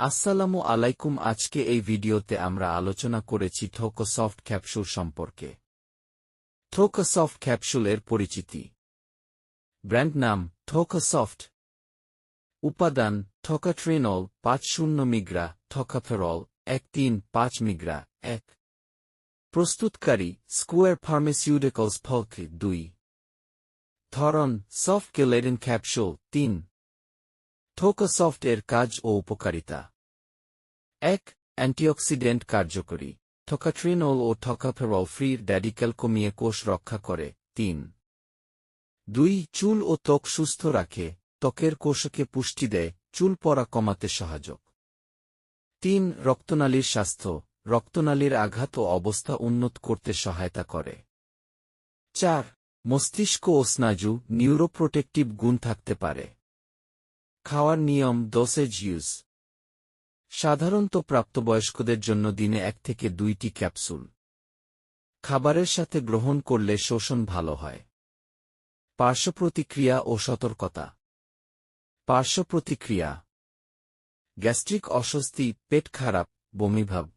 আসসালামু আলাইকুম, আজকে এই ভিডিওতে আমরা আলোচনা করেছি থোকোসফট ক্যাপসুল সম্পর্কে। থোকোসফট ক্যাপসুলের পরিচিতি। ব্র্যান্ড নাম থোকোসফট। উপাদান থোকাট্রিনল পাঁচ শূন্য মিগ্রা, থোকাফেরল এক তিন পাঁচ মিগ্রা, এক। প্রস্তুতকারী স্কোয়ার ফার্মাসিউটিক্যালস ফল্ক দুই। ধরন সফট কেলেডিন ক্যাপসুল তিন। থোকোসফট এর কাজ ও উপকারিতা। এক, অ্যান্টিঅক্সিডেন্ট কার্যকরী। থোকাট্রিনল ও থকাফেরল ফ্রি ড্যাডিক্যাল কমিয়ে কোষ রক্ষা করে। তিন, দুই, চুল ও ত্বক সুস্থ রাখে। ত্বকের কোষকে পুষ্টি দেয়। চুল পড়া কমাতে সহায়ক তিন, রক্তনালীর স্বাস্থ্য। রক্তনালীর আঘাত ও অবস্থা উন্নত করতে সহায়তা করে। চার, মস্তিষ্ক ও স্নায়ু নিউরোপ্রোটেক্টিভ গুণ থাকতে পারে। খাওয়ার নিয়ম ডোসেজ ইউজ সাধারণত প্রাপ্তবয়স্কদের জন্য দিনে এক থেকে দুইটি ক্যাপসুল। খাবারের সাথে গ্রহণ করলে শোষণ ভালো হয়। পার্শ্বপ্রতিক্রিয়া ও সতর্কতা। পার্শ্বপ্রতিক্রিয়া গ্যাস্ট্রিক অস্বস্তি, পেট খারাপ, বমিভাব।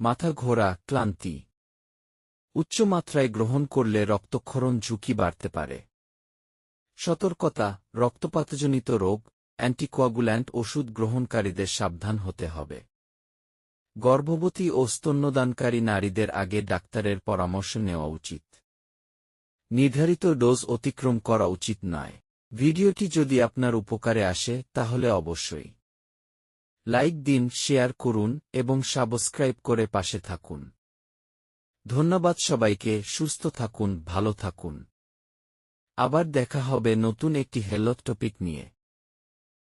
মাথা ঘোরা, ক্লান্তি। উচ্চমাত্রায় গ্রহণ করলে রক্তক্ষরণ ঝুঁকি বাড়তে পারে। সতর্কতা, রক্তপাতজনিত রোগ, অ্যান্টিকোয়াগুল্যান্ট ওষুধ গ্রহণকারীদের সাবধান হতে হবে। গর্ভবতী ও স্তন্যদানকারী নারীদের আগে ডাক্তারের পরামর্শ নেওয়া উচিত। নির্ধারিত ডোজ অতিক্রম করা উচিত নয়। ভিডিওটি যদি আপনার উপকারে আসে, তাহলে অবশ্যই লাইক দিন, শেয়ার করুন, এবং সাবস্ক্রাইব করে পাশে থাকুন। ধন্যবাদ সবাইকে, সুস্থ থাকুন, ভালো থাকুন। আবার দেখা হবে নতুন একটি হেলথ টপিক নিয়ে।